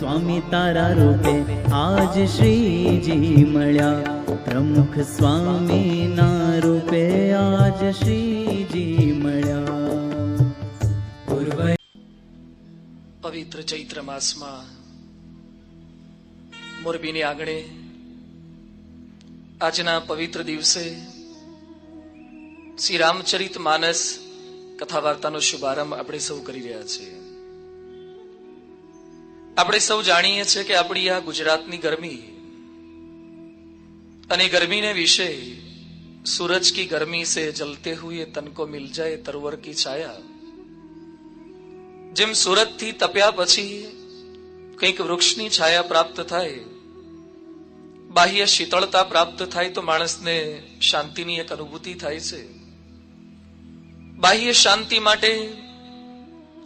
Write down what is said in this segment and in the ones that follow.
સ્વામી તારા રૂપે આજ શ્રીજી મળ્યા. પ્રમુખ સ્વામી ના રૂપે આજ શ્રીજી મળ્યા. પવિત્ર ચૈત્ર માસમાં મોરબીની આંગણે આજના પવિત્ર દિવસે શ્રી રામચરિત માનસ કથા વાર્તાનો શુભારંભ આપણે સૌ કરી રહ્યા છીએ. આપણે સૌ જાણીએ છીએ કે આપણી આ ગુજરાતની ગરમી અને ગરમીને વિશે सूरज की गर्मी से जलते हुए तन को मिल जाए तरवर की छाया જેમ સુરતથી તપ્યા પછી કંઈક વૃક્ષની છાયા પ્રાપ્ત થાય બાહ્ય શીતળતા પ્રાપ્ત થાય તો માણસને શાંતિની એક અનુભૂતિ થાય છે બાહ્ય શાંતિ માટે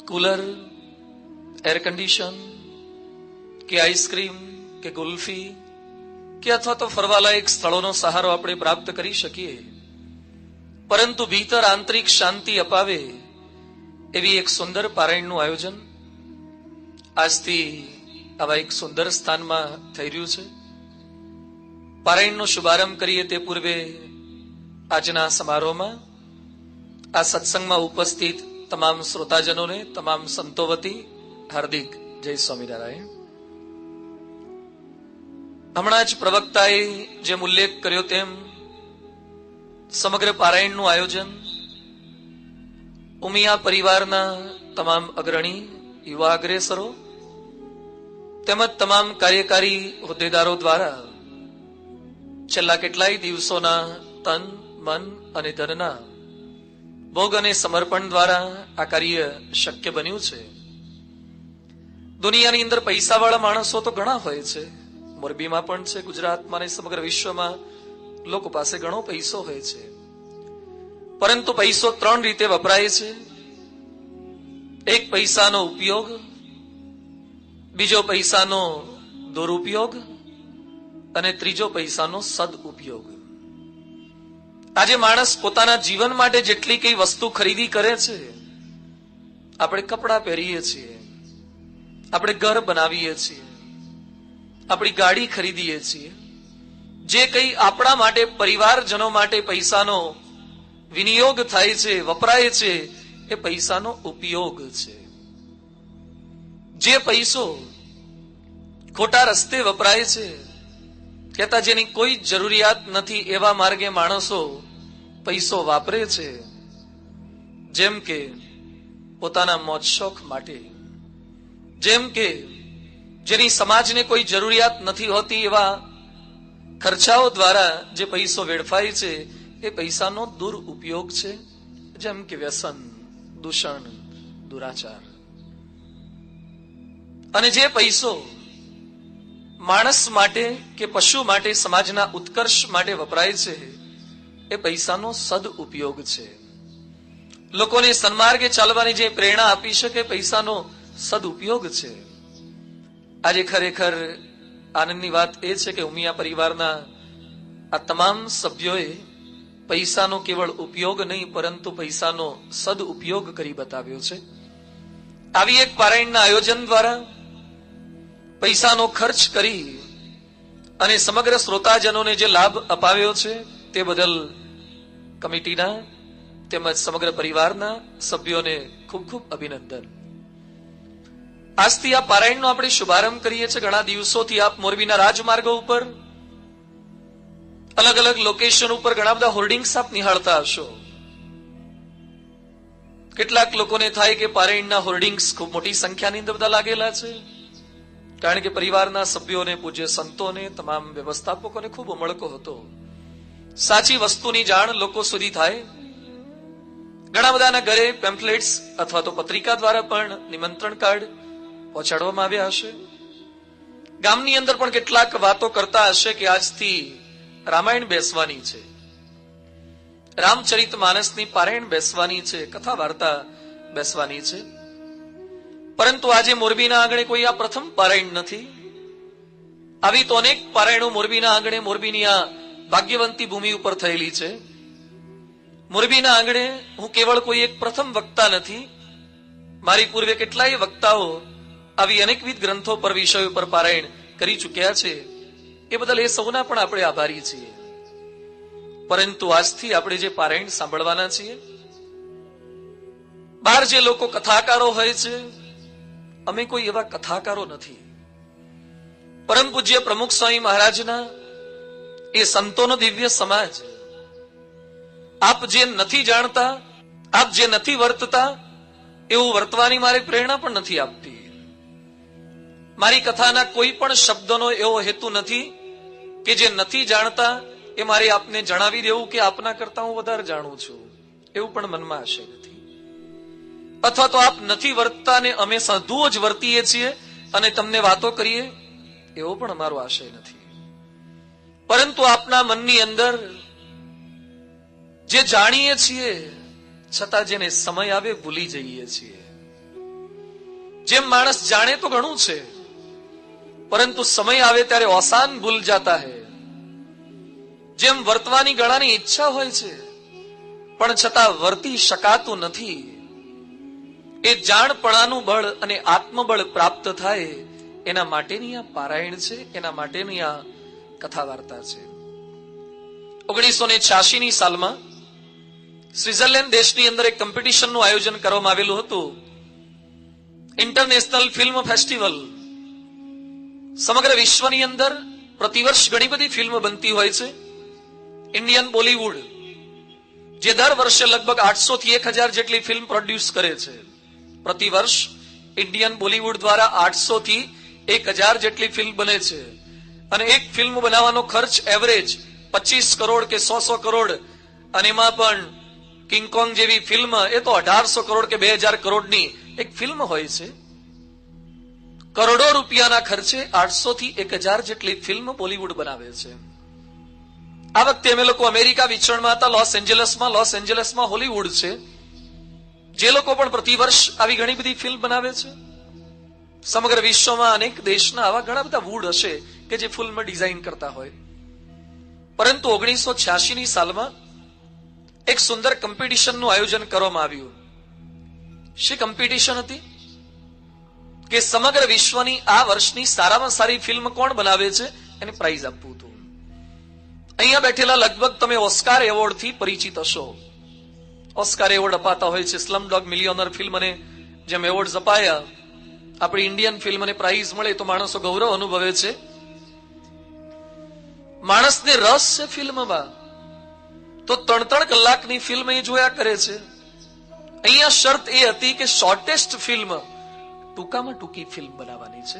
કુલર એર કન્ડિશન કે આઈસ્ક્રીમ, કે ગુલ્ફી કે અથવા તો ફરવાલાયક સ્થળોનો સહારો આપણે પ્રાપ્ત કરી શકીએ. પરંતુ ભીતર આંતરિક શાંતિ અપાવે એવી એક સુંદર પારાયણનું આયોજન આજથી આવા એક સુંદર સ્થાનમાં થઈ રહ્યું છે. પારાયણનો શુભારંભ કરીએ તે પૂર્વે આજના સમારોહમાં આ સત્સંગમાં ઉપસ્થિત તમામ શ્રોતાજનોને, તમામ સંતો વતી હાર્દિક જય સ્વામિનારાયણ. હમણાં જ પ્રવક્તાએ જેમ ઉલ્લેખ કર્યો તેમ સમગ્ર પારાયણનું આયોજન, ઉમિયા પરિવારના તમામ અગ્રણી, યુવા અગ્રેસરો, તેમજ તમામ કાર્યકારી હોદ્દેદારો દ્વારા છેલ્લા કેટલાય દિવસોના તન, મન અને ધનના ભોગ અને સમર્પણ દ્વારા આ કાર્ય શક્ય બન્યું છે. દુનિયાની અંદર પૈસાવાળા માણસો તો ઘણા હોય છે. મોરબીમાં પણ છે ગુજરાતમાં ને સમગ્ર વિશ્વમાં લોકો પાસે ઘણો પૈસો હોય છે. પરંતુ પૈસો ત્રણ રીતે વપરાય છે. એક પૈસાનો ઉપયોગ, બીજો પૈસાનો દુરુપયોગ અને ત્રીજો પૈસાનો સદઉપયોગ. આજે માણસ પોતાના જીવન માટે જેટલી કઈ વસ્તુ ખરીદી કરે છે, આપણે કપડાં પહેરીએ છીએ, આપણે ઘર બનાવીએ છીએ આપણી ગાડી ખરીદીએ છીએ. જે કંઈ આપણા માટે, પરિવારજનો માટે પૈસાનો વિનિયોગ થાય છે, વપરાય છે, એ પૈસાનો ઉપયોગ છે. જે પૈસો ખોટા રસ્તે વપરાય છે, કહેતા જેની કોઈ જરૂરિયાત નથી એવા માર્ગે માણસો પૈસો વાપરે છે. જેમ કે પોતાના મોજ શોખ માટે, જેમ કે જેની સમાજને કોઈ જરૂરિયાત નથી હોતી એવા ખર્ચાઓ દ્વારા જે પૈસો વેડફાય છે, એ પૈસાનો દુરુપયોગ છે. જેમ કે વ્યસન, દૂષણ, દુરાચાર. અને જે પૈસો માણસ માટે કે પશુ માટે, સમાજના ઉત્કર્ષ માટે વપરાય છે, એ પૈસાનો સદઉપયોગ છે. લોકોને સન્માર્ગે ચાલવાની જે પ્રેરણા આપી શકે, પૈસાનો સદઉપયોગ છે. આજે ખરેખર આનંદની વાત એ છે કે ઉમિયા પરિવારના આ તમામ સભ્યોએ પૈસાનો કેવળ ઉપયોગ નહીં, પરંતુ પૈસાનો સદઉપયોગ કરી બતાવ્યો છે. આવી એક પારાયણના આયોજન દ્વારા પૈસાનો ખર્ચ કરી અને સમગ્ર શ્રોતાજનોને જે લાભ અપાવ્યો છે તે બદલ કમિટીના તેમજ સમગ્ર પરિવારના સભ્યોને ખૂબ ખૂબ અભિનંદન. આજથી આ પારાયણનો આપણે શુભારંભ કરીએ છીએ. ઘણા દિવસોથી આપ મોરબીના રાજમાર્ગો ઉપર અલગ અલગ લોકેશન ઉપર ઘણા બધા હોર્ડિંગ્સ આપ નિહાળતા હશો. કેટલાક લોકોને થાય કે પારાયણના હોર્ડિંગ્સ ખૂબ મોટી સંખ્યાની અંદર બધા લાગેલા છે. કારણ કે પરિવારના સભ્યોને, પૂજ્ય સંતોને, તમામ વ્યવસ્થાપકોને ખૂબ ઉમળકો હતો. સાચી વસ્તુની જાણ લોકો સુધી થાય. ઘણા બધાના ઘરે પેમ્ફલેટ્સ અથવા તો પત્રિકા દ્વારા પણ નિમંત્રણ કાર્ડ પહોંચાડવામાં આવ્યા હશે? ગામની અંદર પણ કેટલાક વાતો કરતા હશે કે આજથી રામાયણ બેસવાની છે. રામચરિત માનસની પારાયણ બેસવાની છે કથા વાર્તા બેસવાની છે. પરંતુ આજે મોરબીના આંગણે કોઈ આ પ્રથમ પારાયણ નથી. આવી તો અનેક પારાયણો મોરબીના આંગણે મોરબીની આ ભાગ્યવંતી ભૂમિ ઉપર થયેલી છે. મોરબીના આંગણે હું કેવળ કોઈ એક પ્રથમ વક્તા નથી. મારી પૂર્વે કેટલાય વક્તાઓ આવી અનેકવિધ ગ્રંથો પર વિષયો પર પારાયણ કરી ચૂક્યા છે. એ બદલ એ સૌના પણ આપણે આભારી છીએ. પરંતુ આજથી આપણે જે પારાયણ સાંભળવાના છીએ, બહાર જે લોકો કથાકારો હોય છે, અમે કોઈ એવા કથાકારો નથી. પરમ પૂજ્ય પ્રમુખ સ્વામી મહારાજના એ સંતોનો દિવ્ય સમાજ, આપ જે નથી જાણતા, આપ જે નથી વર્તતા, એવું વર્તવાની મારે પ્રેરણા પણ નથી આપતી. મારી કથાના કોઈ પણ શબ્દનો એવો હેતુ નથી કે જે નથી જાણતા એ મારે આપને જણાવી દેવું કે આપના કરતા હું વધારે જાણું છું. એવું પણ મનમાં આશય નથી. અથવા તો આપ નથી વર્તતા ને અમે સાધુઓ જ વર્તીએ છીએ અને તમને વાતો કરીએ, એવો પણ અમારો આશય નથી. પરંતુ આપના મનની અંદર જે જાણીએ છીએ, છતાં જેને સમય આવે ભૂલી જઈએ છીએ. જેમ માણસ જાણે તો ઘણું છે પરંતુ સમય આવે ત્યારે ઓસાન ભૂલ જાતા હે. જેમ વર્તવાની ગળાની ઈચ્છા હોય છે, પણ છતાં વર્તી શકાતું નથી. એ જાણપણાનું બળ અને આત્મબળ પ્રાપ્ત થાય, એના માટેની આ પારાયણ છે, એના માટેની આ કથા વાર્તા છે. ઓગણીસો ને છ્યાસી ની સાલમાં સ્વિટરલેન્ડ દેશની અંદર એક કોમ્પિટિશનનું આયોજન કરવામાં આવેલું હતું. ઇન્ટરનેશનલ ફિલ્મ ફેસ્ટિવલ સમગ્ર વિશ્વની અંદર પ્રતિવર્ષ ઘણી બધી ફિલ્મ બનતી હોય છે. ઇન્ડિયન બોલીવુડ જે દર વર્ષે લગભગ આઠસો થી એક હજાર જેટલી ફિલ્મ પ્રોડ્યુસ કરે છે. પ્રતિવર્ષ ઇન્ડિયન બોલીવુડ દ્વારા આઠસો થી એક હજાર જેટલી ફિલ્મ બને છે. અને એક ફિલ્મ બનાવવાનો ખર્ચ એવરેજ પચીસ કરોડ કે સો સો કરોડ. અને એમાં પણ કિંગકોંગ જેવી ફિલ્મ એ તો અઢારસો કરોડ કે બે હજાર કરોડની એક ફિલ્મ હોય છે. કરોડો રૂપિયાના ખર્ચે આઠસો થી એક હજાર જેટલી ફિલ્મ બોલીવુડ બનાવે છે. આ વખતે અમે લોકો અમેરિકા વિચરણમાં હતા, લોસ એન્જલસમાં. લોસ એન્જલસમાં હોલીવુડ છે. જે લોકો પણ પ્રતિવર્ષ આવી ઘણી બધી ફિલ્મ બનાવે છે. સમગ્ર વિશ્વમાં અનેક દેશના આવા ઘણા બધા વુડ હશે કે જે ફિલ્મ ડિઝાઇન કરતા હોય. પરંતુ ઓગણીસો ની સાલમાં એક સુંદર કોમ્પિટિશનનું આયોજન કરવામાં આવ્યું. શી કોમ્પિટિશન હતી? કે સમગ્ર વિશ્વની આ વર્ષની સારામાં સારી ફિલ્મ કોણ બનાવે છે? એને પ્રાઇઝ આપવું હતું. અહીંયા બેઠેલા લગભગ તમે ઓસ્કાર એવોર્ડથી પરિચિત હશો. ઓસ્કાર એવોર્ડ અપાતા હોય છે સ્લમ ડોગ મિલિયોનર ફિલ્મને જેમ એવોર્ડ અપાયા. આપણી ઇન્ડિયન ફિલ્મને પ્રાઇઝ મળે તો માણસો ગૌરવ અનુભવે છે. માણસને રસ છે ફિલ્મમાં. તો ત્રણ ત્રણ કલાકની ફિલ્મ એ જોયા કરે છે. અહીંયા શરત એ હતી કે શોર્ટેસ્ટ ફિલ્મ ટૂંકામાં ટૂંકી ફિલ્મ બનાવવાની છે.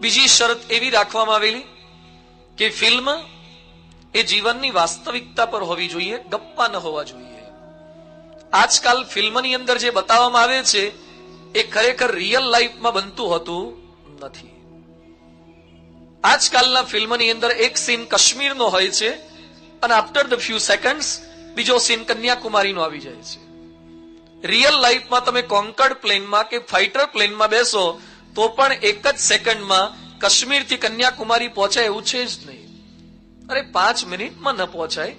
બીજી શરત એવી રાખવામાં આવેલી કે ફિલ્મ એ જીવનની વાસ્તવિકતા પર હોવી જોઈએ, ગપ્પા ન હોવા જોઈએ. આજકાલ ફિલ્મની અંદર જે બતાવવામાં આવે છે, એ ખરેખર રિયલ લાઈફમાં બનતું હોતું નથી. આજકાલના ફિલ્મની અંદર એક સીન કાશ્મીરનો હોય છે અને આફ્ટર ધ ફ્યુ સેકન્ડ્સ બીજો સીન કન્યાકુમારીનો આવી જાય છે. રિયલ લાઈફમાં તમે કોન્કર્ડ પ્લેનમાં કે ફાઇટર પ્લેનમાં બેસો, તો પણ એક જ સેકન્ડમાં કાશ્મીરથી કન્યાકુમારી પહોંચાય એવું છે જ નહીં. અરે, પાંચ મિનિટમાં ન પહોંચાય,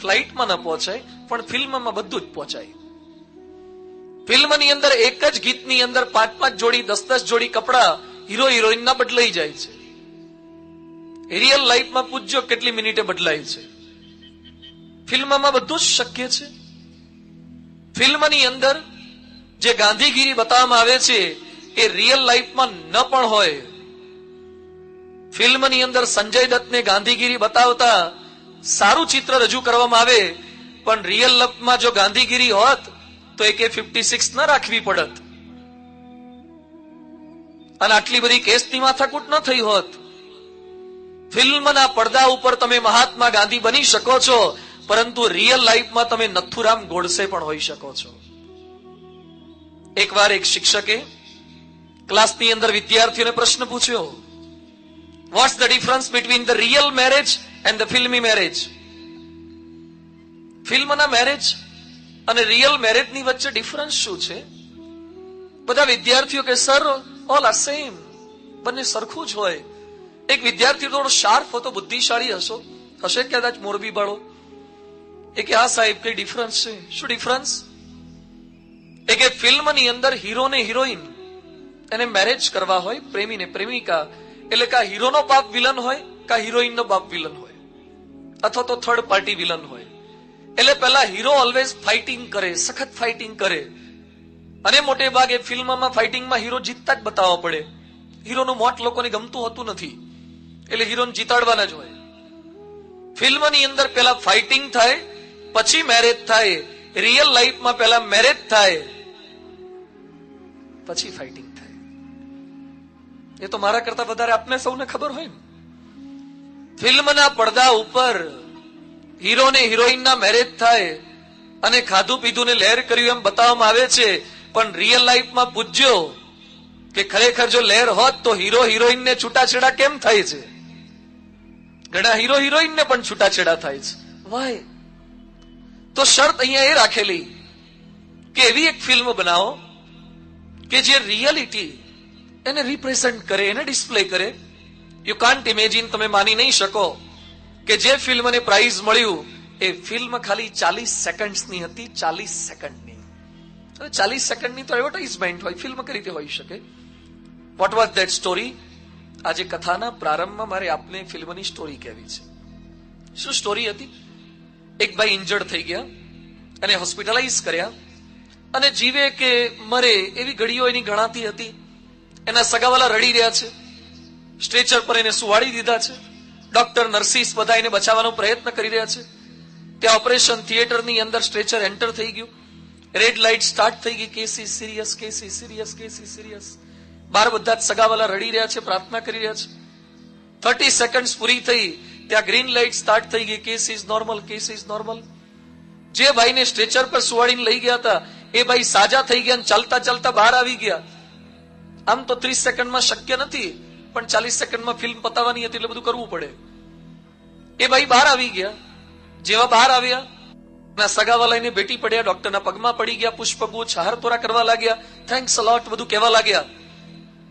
ફ્લાઇટમાં ન પહોંચાય, પણ ફિલ્મમાં બધું જ પહોંચાય. ફિલ્મની અંદર એક જ ગીતની અંદર પાંચ પાંચ જોડી દસ દસ જોડી કપડા હીરો હિરોઈનના બદલાઈ જાય છે. રિયલ લાઈફમાં પૂછજો કેટલી મિનિટે બદલાય છે. ફિલ્મમાં બધું જ શક્ય છે. ફિલ્મની અંદર જે ગાંધીગીરી બતાવવામાં આવે છે, એ રિયલ લાઈફમાં ન પણ હોય. ફિલ્મની અંદર સંજય દત્તને ગાંધીગીરી બતાવતા સારું ચિત્ર રજૂ કરવામાં આવે, પણ રિયલ લાઈફમાં જો ગાંધીગીરી હોત, તો એકે ફિફ્ટી સિક્સ ન રાખવી પડત. અને આટલી બધી કેસની માથાકૂટ ન થઈ હોત. ફિલ્મના પડદા ઉપર તમે મહાત્મા ગાંધી બની શકો છો પરંતુ રિયલ લાઈફમાં તમે નથુરામ ગોડસે પણ હોઈ શકો છો. એકવાર એક શિક્ષકે ક્લાસની અંદર વિદ્યાર્થીઓને પ્રશ્ન પૂછ્યો what's the difference between the real marriage and the filmi marriage ફિલ્મના મેરેજ અને રિયલ મેરેજની વચ્ચે ડિફરન્સ શું છે? બધા વિદ્યાર્થીઓ કે સર ઓલ આર સેમ બંને સરખું જ હોય. એક વિદ્યાર્થી, થોડો શાર્પ હતો, બુદ્ધિશાળી હશો. હશે કદાચ મોરબી બાળો એ કે હા સાહેબ કઈ ડિફરન્સ છે? શું ડિફરન્સ એ કે ફિલ્મની અંદર હીરો ને હિરોઈન એને મેરેજ કરવા હોય પ્રેમી ને પ્રેમિકા, એટલે કા હીરોનો બાપ વિલન હોય કા હિરોઈનનો બાપ વિલન હોય? અથવા તો થર્ડ પાર્ટી વિલન હોય. એટલે પહેલા હીરો ઓલવેઝ ફાઇટિંગ કરે, સખત ફાઇટિંગ કરે. અને મોટે ભાગે ફિલ્મમાં ફાઇટિંગમાં હીરો જીતતા જ બતાવવા પડે. હીરોનું મોટ લોકોને ગમતું હોતું નથી. એટલે હીરોને જીતાડવાના જ હોય. ફિલ્મની અંદર પહેલા ફાઇટિંગ થાય પછી મેરેજ થાય રિયલ લાઈફમાં પહેલા મેરેજ થાય, પછી ફાઇટિંગ થાય. એ તો મારા કરતા વધારે આપને સૌને ખબર હોય ને. ફિલ્મના પડદા ઉપર હીરો ને હિરોઈનના મેરેજ થાય અને ખાધું પીધું ને લહેર કર્યું એમ બતાવવામાં આવે છે, પણ રિયલ લાઈફમાં પૂજ્યો કે ખરેખર જો લહેર હોત તો હીરો હિરોઈન ને છૂટાછેડા કેમ થાય છે? ઘણા હીરો હિરોઈન ને પણ છૂટાછેડા થાય છે. વાય તો શરત અહીંયા એ રાખેલી કે એવી એક ફિલ્મ બનાવો કે જે રિયાલિટી એને રિપ્રેઝન્ટ કરે, એને ડિસ્પ્લે કરે. યુ કાન્ટ ઇમેજિન તમે માની નહીં શકો કે જે ફિલ્મને પ્રાઇઝ મળ્યું, એ ફિલ્મ ખાલી ચાલીસ સેકન્ડ્સની હતી, ચાલીસ સેકન્ડની હવે ચાલીસ સેકન્ડની તો એડવર્ટાઇઝમેન્ટ હોય ફિલ્મ કઈ રીતે હોઈ શકે? વોટ વોઝ ધેટ સ્ટોરી આજે કથાના પ્રારંભમાં મારે આપને ફિલ્મની સ્ટોરી કહેવી છે. શું સ્ટોરી હતી? એક ભાઈ ઇન્જર્ડ થઈ ગયા અને હોસ્પિટલાઇઝ કર્યા. અને જીવે કે મરે એવી ઘડીઓ એની ગણાતી હતી. એના સગાવાલા રડી રહ્યા છે. સ્ટ્રેચર પર એને સુવાડી દીધા છે. ડોક્ટર નર્સિસ બધા એને બચાવવાનો પ્રયત્ન કરી રહ્યા છે. ત્યાં ઓપરેશન થિયેટરની અંદર સ્ટ્રેચર એન્ટર થઈ ગયું. રેડ લાઇટ સ્ટાર્ટ થઈ ગઈ. Case is serious case is serious case is serious બાર બધા જ સગાવાલા રડી રહ્યા છે, પ્રાર્થના કરી રહ્યા છે. થર્ટી સેકન્ડ પૂરી થઈ. ત્યાં ગ્રીન લાઇટ સ્ટાર્ટ થઈ ગઈ. Case is normal case is normal જે ભાઈને સ્ટ્રેચર પર સુવાડીને લઈ ગયા હતા, એ ભાઈ સાજા થઈ ગયા ચાલતા ચાલતા બહાર આવી ગયા. આમ તો ત્રીસ સેકન્ડમાં શક્ય નથી, પણ ચાલીસ સેકન્ડમાં ફિલ્મ પતાવવાની હતી એટલે બધું કરવું પડે. એ ભાઈ બહાર આવી ગયા. જેવા બહાર આવ્યા, ના સગાવાલાને ભેટી પડ્યા ડોક્ટરના પગમાં પડી ગયા, પુષ્પગુચ્છ હારતોરા કરવા લાગ્યા. થેન્ક્સ અલોટ બધું કહેવા લાગ્યા.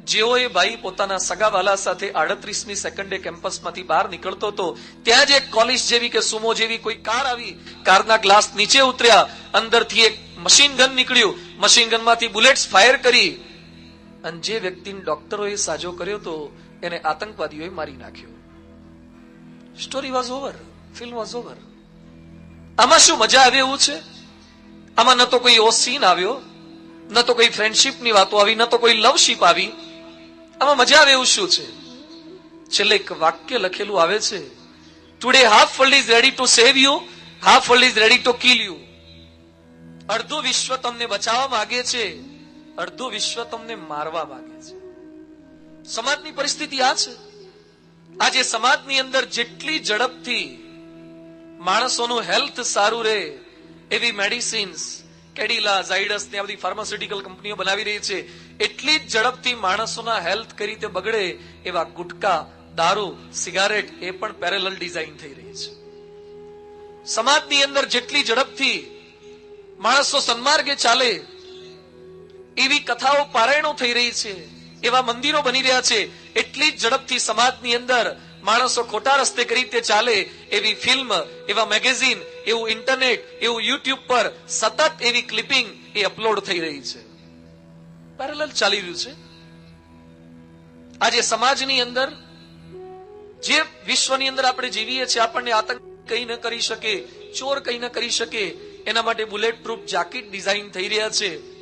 જેવો એ ભાઈ પોતાના સગાવાલા સાથે આડત્રીસમી સેકન્ડે કેમ્પસમાંથી બહાર નીકળતો હતો, ત્યાં જ એક કોલિશ જેવી કે સુમો જેવી કોઈ કાર આવી, કારના ગ્લાસ નીચે ઉતર્યા, અંદરથી એક મશીન ગન નીકળ્યું. મશીન ગનમાંથી બુલેટ્સ ફાયર કરી. અને જે વ્યક્તિને ડોક્ટરોએ સાજો કર્યો તો એને આતંકવાદીઓએ મારી નાખ્યો. Story was over film was over આમાં શું મજા આવે એવું છે? આમાં ન તો કોઈ એવો સીન આવ્યો, ન તો કોઈ ફ્રેન્ડશિપની વાતો આવી, ન તો કોઈ લવશીપ આવી. આમાં મજા આવે એવું શું છે? છેલ્લે એક વાક્ય લખેલું આવે છે today half world is ready to save you half world is ready to kill you અડધું વિશ્વ તમને બચાવવા માંગે છે, અડધું વિશ્વ તમને મારવા માંગે છે. સમાજની પરિસ્થિતિ આ છે. આજે સમાજની અંદર જેટલી ઝડપથી માણસોનું હેલ્થ સારું રહે એવી મેડિસિન્સ કેડિલા, ઝાયડસ ને આ બધી ફાર્માસ્યુટિકલ કંપનીઓ બનાવી રહી છે. એટલી જ ઝડપથી માણસોના હેલ્થ કઈ રીતે બગડે એવા ગુટકા, દારૂ સિગારેટ એ પણ પેરેલલ ડિઝાઇન થઈ રહી છે. સમાજની અંદર જેટલી ઝડપથી માણસો સન્માર્ગે ચાલે, એવી કથાઓ પારાયણો થઈ રહી છે, એવા મંદિરો બની રહ્યા છે, એટલી જ ઝડપથી સમાજની અંદર માણસો ખોટા રસ્તે કઈ રીતે ચાલે એવી ફિલ્મ એવા મેગેઝિન એવું ઇન્ટરનેટ, એવું યુટ્યુબ પર સતત એવી ક્લિપિંગ એ અપલોડ થઈ રહી છે. પેરેલલ ચાલી રહ્યું છે. આજે સમાજની અંદર, જે વિશ્વની અંદર આપણે જીવીએ છીએ, આપણને આતંક કઈ ન કરી શકે, ચોર કઈ ન કરી શકે, એના માટે બુલેટ પ્રૂફ જાકીટ ડિઝાઇન થઈ રહ્યા છે.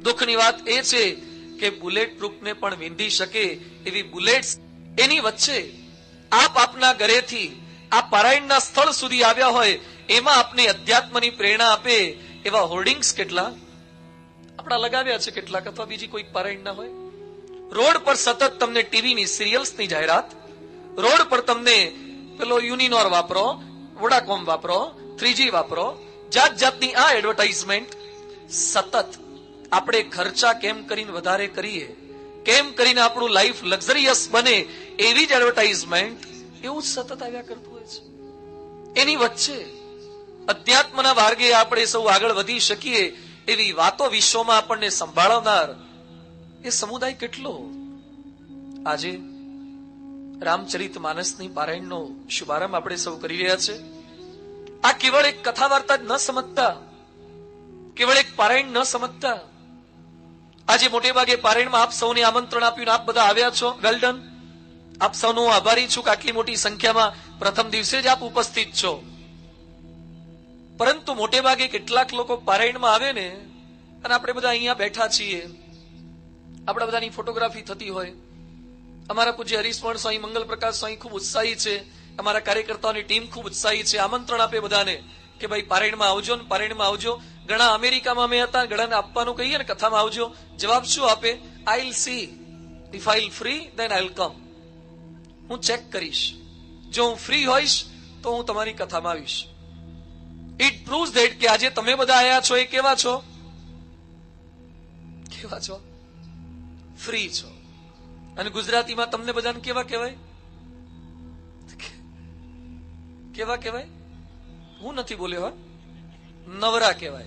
દુઃખની વાત એ છે કે બુલેટ પ્રૂફને પણ વિંધી શકે એવી બુલેટ્સ એની વચ્ચે આપ આપના ઘરેથી આ પારાયણના સ્થળ સુધી આવ્યા હોય એમાં આપને અધ્યાત્મની પ્રેરણા આપે એવા હોર્ડિંગ્સ કેટલા? આપણા લગાવ્યા છે કેટલાક અથવા બીજી કોઈ પારાયણ ના હોય? રોડ પર સતત તમને ટીવીની સિરિયલ્સની જાહેરાત, રોડ પર તમને પેલો યુનિનોર વાપરો વોડાકોમ વાપરો થ્રીજી વાપરો જાત જાતની આ એડવર્ટાઇઝમેન્ટ સતત આપણે ખર્ચા કેમ કરીને વધારે કરીએ? કેમ કરીને આપણું લાઈફ લક્ઝરિયસ બને એવી જ એડવર્ટાઇઝમેન્ટ એવું જ સતત આવ્યા કરતું હોય છે. એની વચ્ચે અધ્યાત્મના માર્ગે આપણે સૌ આગળ વધી શકીએ એવી વાતો વિશ્વમાં આપણને સંભાળવનાર એ સમુદાય કેટલો? આજે રામચરિત માનસની પારાયણનો શુભારંભ આપણે સૌ કરી રહ્યા છે. આ કેવળ એક કથા વાર્તા જ ન સમજતા, કેવળ એક પારાયણ ન સમજતા. આજે મોટે ભાગે પારાયણમાં આપ સૌને આમંત્રણ આપ્યું આપ બધા આવ્યા છો વેલ આપ સૌનો આભારી છું કે આટલી મોટી સંખ્યામાં પ્રથમ દિવસે જ આપ ઉપસ્થિત છો. પરંતુ મોટે ભાગે કેટલાક લોકો પારાયણમાં આવે ને, અને આપણે બધા અહીંયા બેઠા છીએ. આપણા બધાની ફોટોગ્રાફી થતી હોય. અમારા પૂજ્ય હરીશવણ સ્વામી મંગલ પ્રકાશ સ્વામી ખૂબ ઉત્સાહી છે. અમારા કાર્યકર્તાઓની ટીમ ખૂબ ઉત્સાહી છે. આમંત્રણ આપે બધાને કે ભાઈ પારાયણમાં આવજો ને, પારાયણમાં આવજો. ઘણા અમેરિકામાં અમે હતા, ઘણાને આપવાનું કહીએ ને, કથામાં આવજો. જવાબ શું આપે? I will see if I free then I will come હું ચેક કરીશ. જો હું ફ્રી હોઈશ, તો હું તમારી કથામાં આવીશ. ઇટ પ્રૂવ્સ ધેટ કે આજે તમે બધા આવ્યા છો, એ કેવા છો? કેવા છો? ફ્રી છો. અને ગુજરાતીમાં તમને બધાને કેવા કહેવાય? કેવા કહેવાય? હું નથી બોલ્યો નવરા કહેવાય.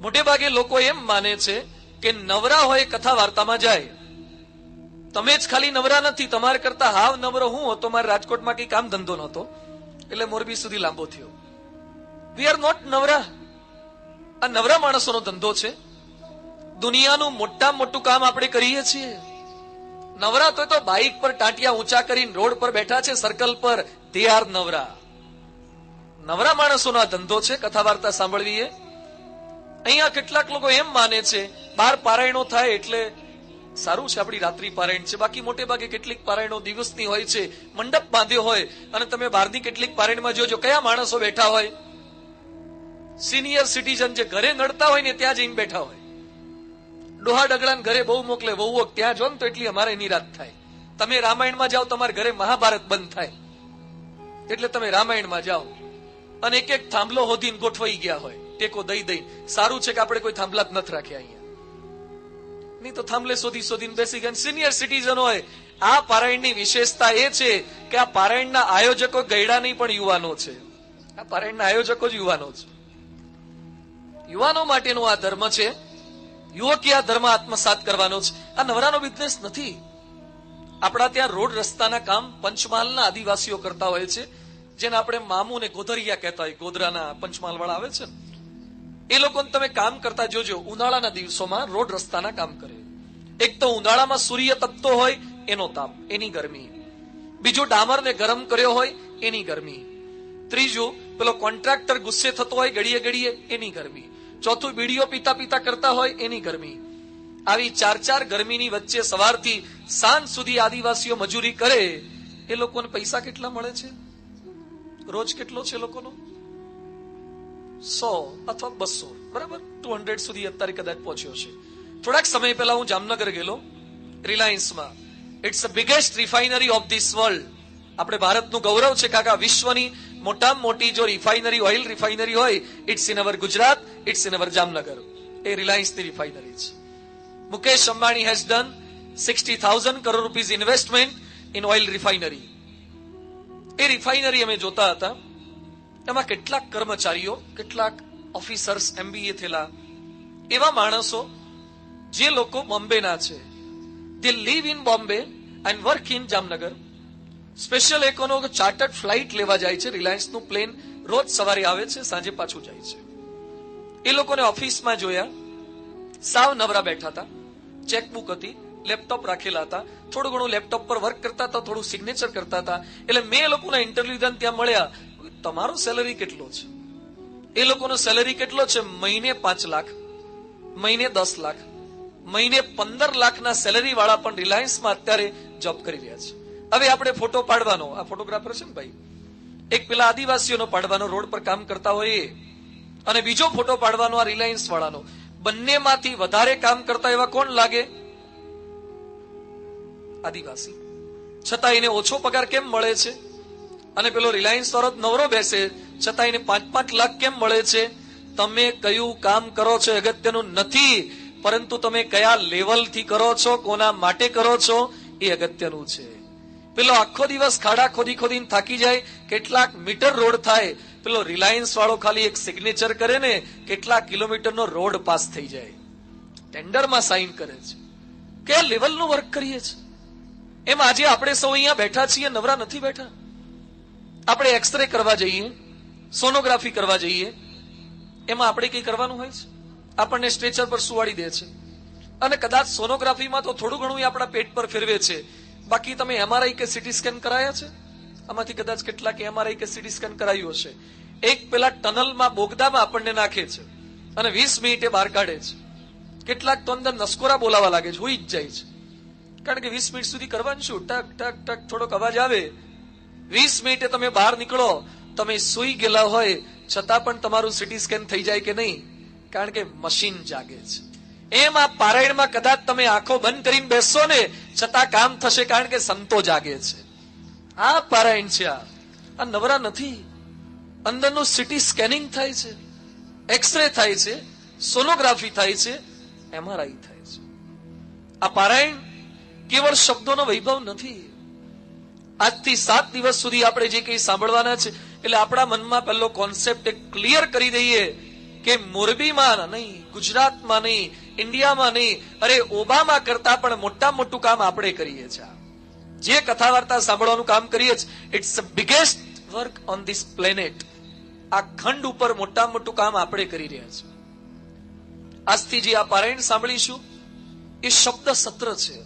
મોટે ભાગે લોકો એમ માને છે કે નવરા હોય કથા વાર્તામાં જાય. તમે જ ખાલી નવરા નથી, તમારા કરતા હાવ નવરો હું હતો મારે રાજકોટમાં કઈ કામ ધંધો નહોતો. એટલે મોરબી સુધી લાંબો થયો. વી આર નોટ નવરા. આ નવરા માણસોનો ધંધો છે. દુનિયાનું મોટા મોટું કામ આપણે કરીએ છીએ. નવરા તો બાઇક પર ટાંટિયા ઊંચા કરીને રોડ પર બેઠા છે સર્કલ પર. તે આર નવરા. નવરા માણસોનો આ ધંધો છે કથા વાર્તા સાંભળવીએ. અહીંયા કેટલાક લોકો એમ માને છે, બાર પારાયણો થાય એટલે સારું છે આપણી રાત્રિ પારાયણ છે, બાકી મોટે ભાગે કેટલીક પારાયણો દિવસની હોય છે, મંડપ બાંધ્યો હોય અને તમે બહારની કેટલીક પારાયણમાં જોજો, કયા માણસો બેઠા હોય? સિનિયર સિટીઝન જે ઘરે નડતા હોય ને ત્યાં જઈને બેઠા હોય. ડોહા ડગલાને ઘરે બહુ મોકલે બહુ ત્યાં જો ને તો એટલી અમારે નિરાત થાય. તમે રામાયણમાં જાઓ, તમારા ઘરે મહાભારત બંધ થાય. એટલે તમે રામાયણમાં જાઓ. અને એક એક થાંભલો હોધીને ગોઠવાઈ ગયા હોય, ટેકો દઈ દઈ સારું છે કે આપણે કોઈ થાંભલા જ નથી રાખ્યા અહીંયા. નહીં તો થાંભલે શોધી શોધીને બેસી ગયા. સિનિયર સિટીઝન હોય, આ પારાયણની વિશેષતા એ છે કે આ પારાયણના આયોજકો ગયડા નહીં, પણ યુવાનો છે. આ પારાયણના આયોજકો જ યુવાનો છે. યુવાનો માટેનો આ ધર્મ છે. યુવકે આ ધર્મ આત્મસાત કરવાનો છે. આ નવરાનો બિઝનેસ નથી. આપણા ત્યાં રોડ રસ્તાના કામ પંચમહાલના આદિવાસીઓ કરતા હોય છે. જેને આપણે મામુ ને ગોધરિયા કહેતા હોય. ગોધરાના પંચમહાલ વાળા આવે છે એ લોકોને તમે કામ કરતા જોજો. ઉનાળાના દિવસોમાં રોડ રસ્તાના કામ કરે. એક તો ઉનાળામાં સૂર્ય તપતો હોય, એનો તાપ, એની ગરમી. બીજું ડામરને ગરમ કર્યો હોય, એની ગરમી. ત્રીજું, પેલો કોન્ટ્રાક્ટર ગુસ્સે થતો હોય ઘડીએ ઘડીએ એની ગરમી. ચોથું બીડીઓ પીતા પીતા કરતા હોય એની ગરમી. આવી ચાર ચાર ગરમીની વચ્ચે સવારથી સાંજ સુધી આદિવાસીઓ મજૂરી કરે, એ લોકોને પૈસા કેટલા મળે છે? રોજ કેટલો છે લોકોનો? સો અથવા બસો, બરાબર? ટુ હંડ્રેડ સુધી અત્યારે કદાચ પહોંચ્યો છે. થોડાક સમય પહેલા હું જામનગર ગયેલો, રિલાયન્સમાં. It's a biggest refinery of this world આપણે ભારતનું ગૌરવ છે, કાકા, વિશ્વની મોટામાં મોટી જો રિફાઇનરી ઓઇલ રિફાઇનરી હોય it's in our Gujarat it's in our Jamnagar એ રિલાયન્સની રિફાઇનરી છે. Mukesh Ambani has done sixty thousand crore rupees investment in oil refinery A refinery અમે જોતા હતા. એમાં કેટલાક કર્મચારીઓ, કેટલાક ઓફિસર્સ એમબીએ થયેલા. એવા માણસો જે લોકો બોમ્બેના છે. They live in Bombay and work in Jamnagar special એકોનો chartered flight લેવા જાય છે. રિલાયન્સનું પ્લેન રોજ સવારે આવે છે, સાંજે પાછું જાય છે. એ લોકોને ઓફિસમાં જોયા. સાવ નવરા બેઠા હતા. ચેકબુક હતી, લેપટોપ રાખેલા હતા. થોડું ઘણું લેપટોપ પર વર્ક કરતા હતા, થોડું સિગ્નેચર કરતા હતા. એટલે મેં એ લોકોના ઇન્ટરવ્યુ લીધા ત્યાં મળ્યા. તમારો સેલરી કેટલો છે? એ લોકોનો સેલરી કેટલો છે? મહિને પાંચ લાખ, મહિને દસ લાખ, મહિને પંદર લાખના સેલરી વાળા પણ રિલાયન્સમાં અત્યારે જોબ કરી રહ્યા છે. હવે આપણે ફોટો પાડવાનો. આ ફોટોગ્રાફર છે ને ભાઈ? એક પેલા આદિવાસીઓનો પાડવાનો, રોડ પર કામ કરતા હોય અને બીજો ફોટો પાડવાનો આ રિલાયન્સ વાળાનો. બંનેમાંથી વધારે કામ કરતા એવા કોણ લાગે? આદિવાસી. છતાં એને ઓછો પગાર કેમ મળે છે? અને પેલો રિલાયન્સ વાળો નવરો બેસે, છતાં એને પાંચ પાંચ લાખ કેમ મળે છે? તમે કયું કામ કરો છો અગત્યનું નથી, પરંતુ તમે કયા લેવલથી કરો છો, કોના માટે કરો છો એ અગત્યનું છે. પેલો આખો દિવસ ખાડા ખોદી ખોદીને થાકી જાય, કેટલાક મીટર રોડ થાય. પેલો રિલાયન્સ વાળો ખાલી એક સિગ્નેચર કરે ને કેટલા કિલોમીટરનો રોડ પાસ થઈ જાય. ટેન્ડરમાં સાઇન કરે છે. કયા લેવલનું વર્ક કરીએ છીએ? એમ આજે આપણે સૌ અહીંયા બેઠા છીએ, નવરા નથી બેઠા. આપણે એક્સરે કરવા જઈએ સોનોગ્રાફી કરવા જઈએ. એમાં આપણે કઈ કરવાનું હોય છે? આપણને સ્ટ્રેચર પર સુવાડી દે છે. અને કદાચ સોનોગ્રાફીમાં તો થોડું ઘણું આપણા પેટ પર ફેરવે છે. બાકી તમે એમઆરઆઈ કે સીટી સ્કેન કરાયા છે? આમાંથી કદાચ કેટલાક એમઆરઆઈ કે સીટી સ્કેન કરાયું હશે. એક પેલા ટનલમાં, બોગદામાં આપણને નાખે છે અને વીસ મિનિટે બહાર કાઢે છે. કેટલાક તો અંદર નસકોરા બોલાવા લાગે છે, હોઈ જ જાય છે. કારણ કે વીસ મિનિટ સુધી કરવાનું શું? ટક ટક ટક, થોડોક અવાજ આવે. વીસ મિનિટે તમે બહાર નીકળો, તમે સુઈ ગયેલા હોય, છતાં પણ તમારું સીટી સ્કેન થઈ જાય કે નહીં? કારણ કે મશીન જાગે છે. એમ આ પારાયણમાં કદાચ તમે આંખો બંધ કરીને બેસશો ને, છતાં કામ થશે કારણ કે સંતો જાગે છે. આ પારાયણ છે આ. આ નવરા નથી. અંદરનું સિટી સ્કેનિંગ થાય છે. એક્સરે થાય છે. સોનોગ્રાફી થાય છે. એમઆરઆઈ થાય છે. આ પારાયણ કેવળ શબ્દોનો વૈભવ નથી. આજથી સાત દિવસ સુધી આપણે જે કંઈ સાંભળવાના છે, એટલે આપણા મનમાં પહેલો કોન્સેપ્ટ ક્લિયર કરી દઈએ. કે મોરબીમાં નહીં, ગુજરાતમાં નહીં, ઇન્ડિયામાં નહીં, અરે ઓબામા કરતા પણ મોટા મોટું કામ આપણે કરીએ છીએ. જે કથા વાર્તા સાંભળવાનું કામ કરીએ છીએ it's biggest work on this planet આ ખંડ ઉપર મોટા મોટું કામ આપણે કરી રહ્યા છીએ. આજથી જે આ પારાયણ સાંભળીશું, એ શબ્દ સત્ર છે.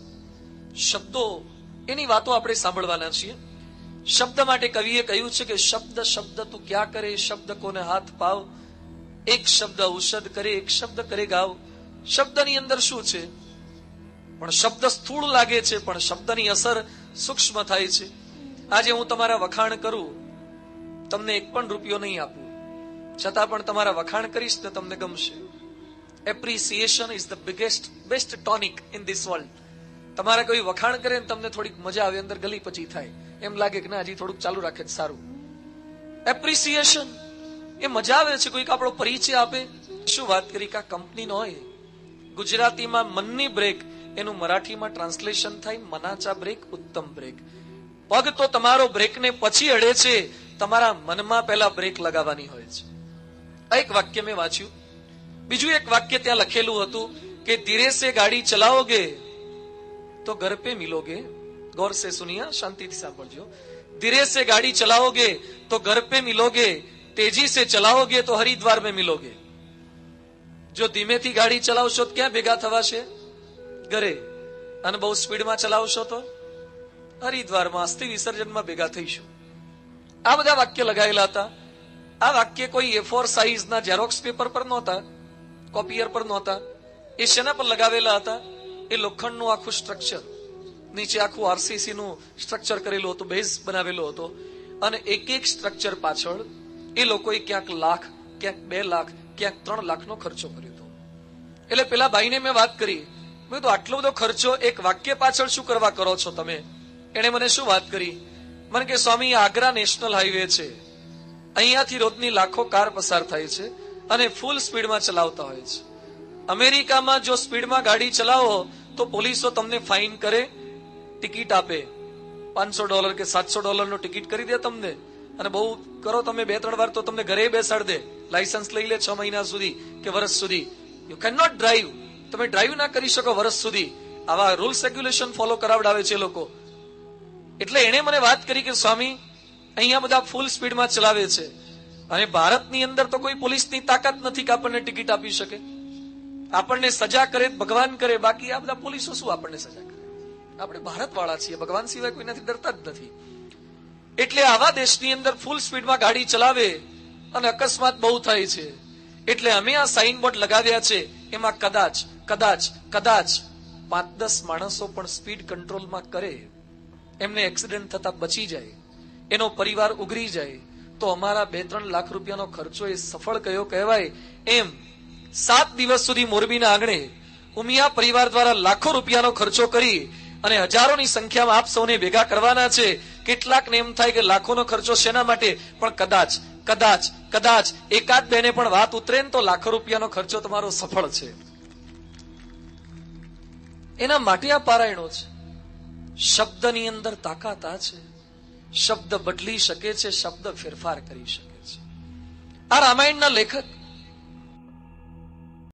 શબ્દો, એની વાતો આપણે સાંભળવાના છીએ. શબ્દ માટે કવિએ કહ્યું છે કે શબ્દ શબ્દ તું ક્યાં કરે, શબ્દ કોને હાથ પાવ? એક શબ્દ ઔષધ કરે, એક શબ્દ કરે ગાવ. શબ્દની અંદર શું છે? પણ શબ્દ સ્થૂળ લાગે છે, પણ શબ્દની અસર સૂક્ષ્મ થાય છે. આજે હું તમારા વખાણ કરું, તમને એક પણ રૂપિયો નહીં આપું. છતાં પણ તમારા વખાણ કરીશ તો તમને ગમશે. Appreciation is the biggest best tonic in this world તમારા કોઈ વખાણ કરે ને તમને થોડીક મજા આવે, અંદર ગલી પછી થાય. એમ લાગે કે ના, હજી થોડુંક ચાલુ રાખે સારું. એપ્રિસિએશન એ મજા આવે છે, કોઈક આપણો પરિચય આપે. શું વાત કરી કે આ કંપનીનો હોય? ગુજરાતીમાં મનની બ્રેક એનું મરાઠીમાં ટ્રાન્સલેશન થાય, મનાચા બ્રેક ઉત્તમ બ્રેક પગ તો તમારો બ્રેકને પછી અડે છે, તમારા મનમાં પહેલા બ્રેક લગાવવાની હોય છે. આ એક વાક્ય મેં વાંચ્યું. બીજું એક વાક્ય ત્યાં લખેલું હતું કે, ધીરે સે ગાડી ચલાઓગે તો ઘર પે મિલોગે. ગૌર સે સુનિયા, શાંતિથી સાંભળજો. ધીરે સે ગાડી ચલાઓગે તો ઘર પે મિલોગે तेजी से चलाओगे तो हरिद्वार में मिलोगे જો ધીમેથી ગાડી ચલાવશો તો ક્યાં ભેગા થવાશે ઘરે અને બહુ સ્પીડમાં ચલાવશો તો હરિદ્વારમાં અસ્થિ વિસર્જનમાં ભેગા થઈશું આ બધા વાક્ય લગાવેલા હતા આ વાક્ય કોઈ એ ફોર સાઇઝના ઝેરોક્સ પેપર પર નહોતા કોપિયર પર નહોતા એ શેના પર લગાવેલા હતા એ લોખંડનું આખું સ્ટ્રક્ચર નીચે આખું આરસીસી નું સ્ટ્રક્ચર કરેલું હતું બેઝ બનાવેલો હતો અને એક એક સ્ટ્રક્ચર પાછળ એ લોકોએ ક્યાંક લાખ, ક્યાંક બે લાખ, ક્યાંક ત્રણ લાખનો ખર્ચો કર્યો હતો. એટલે પેલા ભાઈને મેં વાત કરી. મેં તો આટલો બધો ખર્ચો એક વાક્ય પાછળ શું કરવા કરો છો તમે? એણે મને શું વાત કરી? મને કે, સ્વામી આગ્રા નેશનલ હાઈવે છે. અહીંયાથી રોજની લાખો કાર પસાર થાય છે અને ફૂલ સ્પીડમાં ચલાવતા હોય છે. અમેરિકામાં જો સ્પીડમાં ગાડી ચલાવો, તો પોલીસો તમને ફાઇન કરે, ટિકિટ આપે. પાંચસો ડોલર કે સાતસો ડોલરનો ટિકિટ કરી દે તમને અને બહુ કરો તમે બે, ત્રણ વાર તો તમને ઘરે બેસાડ દે. લાયસન્સ લઈ લે છ મહિના સુધી કે વર્ષ સુધી. યુ કેન નોટ ડ્રાઈવ તમે ડ્રાઈવ ના કરી શકો વર્ષ સુધી. આવા રૂલ્સ રેગ્યુલેશન ફોલો કરાવડાવે છે લોકો. એટલે એણે મને વાત કરી કે, સ્વામી, અહીંયા બધા ફૂલ સ્પીડમાં ચલાવે છે. અને ભારતની અંદર તો કોઈ પોલીસની તાકાત નથી કે આપણને ટિકિટ આપી શકે. આપણને સજા કરે, ભગવાન કરે. બાકી આ બધા પોલીસો શું આપણને સજા કરે? આપણે ભારત વાળા છીએ. ભગવાન સિવાય કોઈનાથી ડરતા જ નથી. એટલે આવા દેશની અંદર ફૂલ સ્પીડમાં ગાડી ચલાવે અને અકસ્માત બહુ થાય છે. એટલે અમે આ સાઇન બોર્ડ લગાવ્યા છે. એમાં કદાચ કદાચ કદાચ પાંચ દસ માણસો પણ સ્પીડ કંટ્રોલમાં કરે. એમને એક્સિડન્ટ થતા બચી જાય. એનો પરિવાર ઉઘરી જાય. તો અમારા બે ત્રણ લાખ રૂપિયાનો ખર્ચો એ સફળ કયો કહેવાય? એમ સાત દિવસ સુધી મોરબીના આંગણે ઉમિયા પરિવાર દ્વારા લાખો રૂપિયાનો ખર્ચો કરી અને હજારોની સંખ્યામાં આપ સૌને ભેગા કરવાના છે. કેટલાકને એમ થાય કે લાખોનો ખર્ચો શેના માટે? પણ કદાચ કદાચ કદાચ એકાદ બેને પણ વાત ઉતરે ને તો લાખો રૂપિયાનો ખર્ચો તમારો સફળ છે. એના માટે આ પારાયણો છે. શબ્દની અંદર તાકાત આ છે. શબ્દ બદલી શકે છે, શબ્દ ફેરફાર કરી શકે છે. આ રામાયણના લેખક